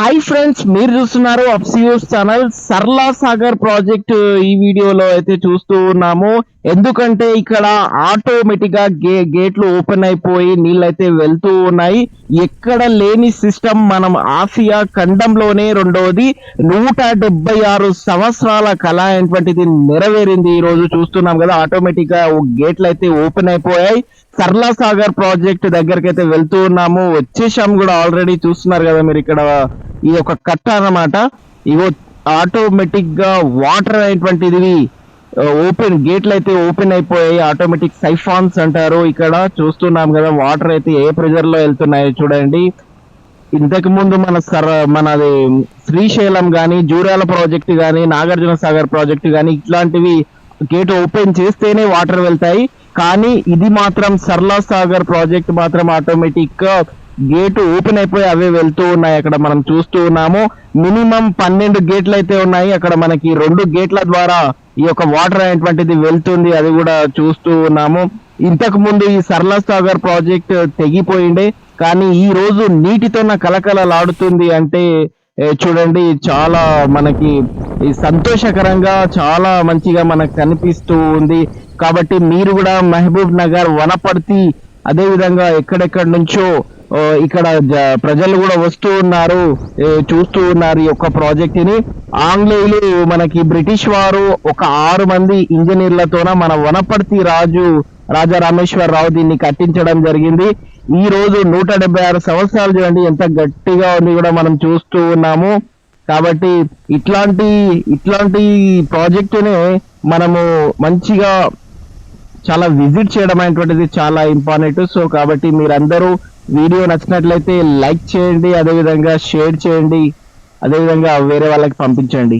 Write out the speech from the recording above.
Hi friends మీరు చూస్తున్నారు అప్సియూస్ ఛానల్ సర్లా సాగర్ ప్రాజెక్ట్ ఈ వీడియోలో అయితే చూస్తూ ఉన్నాము. ఎందుకంటే ఇక్కడ ఆటోమేటిక్గా గే గేట్లు ఓపెన్ అయిపోయి నీళ్ళైతే వెళ్తూ ఉన్నాయి. ఎక్కడ లేని సిస్టమ్ మనం ఆసియా ఖండంలోనే రెండవది నూట డెబ్బై ఆరు సంవత్సరాల కళ అయినటువంటిది నెరవేరింది ఈ రోజు చూస్తున్నాం కదా. ఆటోమేటిక్గా గేట్లు అయితే ఓపెన్ అయిపోయాయి. సర్లా సాగర్ ప్రాజెక్ట్ దగ్గరికి అయితే వెళ్తూ ఉన్నాము. వచ్చేసాము కూడా ఆల్రెడీ చూస్తున్నారు కదా మీరు ఇక్కడ. ఈ ఒక కట్ట అన్నమాట. ఇగో ఆటోమేటిక్గా వాటర్ అనేటువంటిది ఓపెన్ గేట్లు అయితే ఓపెన్ అయిపోయాయి. ఆటోమేటిక్ సైఫాన్స్ అంటారు. ఇక్కడ చూస్తున్నాం కదా వాటర్ అయితే ఏ ప్రెజర్లో వెళ్తున్నాయో చూడండి. ఇంతకు ముందు మన సర్ మనది శ్రీశైలం కానీ జూరాల ప్రాజెక్ట్ కానీ నాగార్జున సాగర్ ప్రాజెక్ట్ కానీ ఇట్లాంటివి గేట్ ఓపెన్ చేస్తేనే వాటర్ వెళ్తాయి. కానీ ఇది మాత్రం సర్లా సాగర్ ప్రాజెక్ట్ మాత్రం ఆటోమేటిక్గా గేటు ఓపెన్ అయిపోయి అవే వెళ్తూ ఉన్నాయి. అక్కడ మనం చూస్తూ ఉన్నాము. మినిమం పన్నెండు గేట్లు అయితే ఉన్నాయి. అక్కడ మనకి రెండు గేట్ల ద్వారా ఈ యొక్క వాటర్ అనేటువంటిది వెళ్తుంది. అది కూడా చూస్తూ ఉన్నాము. ఇంతకు ముందు ఈ సర్లా సాగర్ ప్రాజెక్ట్ తెగిపోయిండే. కానీ ఈ రోజు నీటితోన కలకలలాడుతుంది అంటే చూడండి చాలా మనకి సంతోషకరంగా చాలా మంచిగా మనకు కనిపిస్తూ ఉంది. కాబట్టి మీరు కూడా మహబూబ్ నగర్ వనపర్తి అదేవిధంగా ఎక్కడెక్కడి నుంచో ఇక్కడ జ- ప్రజలు కూడా వస్తూ ఉన్నారు. చూస్తూ ఉన్నారు ఈ యొక్క ప్రాజెక్ట్ని. ఆంగ్లేయులు మనకి బ్రిటిష్ వారు ఒక ఆరు మంది ఇంజనీర్లతోన మన వనపర్తి రాజు రాజా రామేశ్వరరావు దీన్ని కట్టించడం జరిగింది. ఈ రోజు నూట డెబ్బై ఆరు సంవత్సరాలు చూడండి ఎంత గట్టిగా ఉంది కూడా మనం చూస్తూ ఉన్నాము. కాబట్టి ఇట్లాంటి ఇట్లాంటి ప్రాజెక్టునే మనము మంచిగా చాలా విజిట్ చేయడం అనేటువంటిది చాలా ఇంపార్టెంట్ సో కాబట్టి మీరందరూ వీడియో నచ్చినట్లయితే లైక్ చేయండి అదేవిధంగా షేర్ చేయండి అదేవిధంగా వేరే వాళ్ళకి పంపించండి.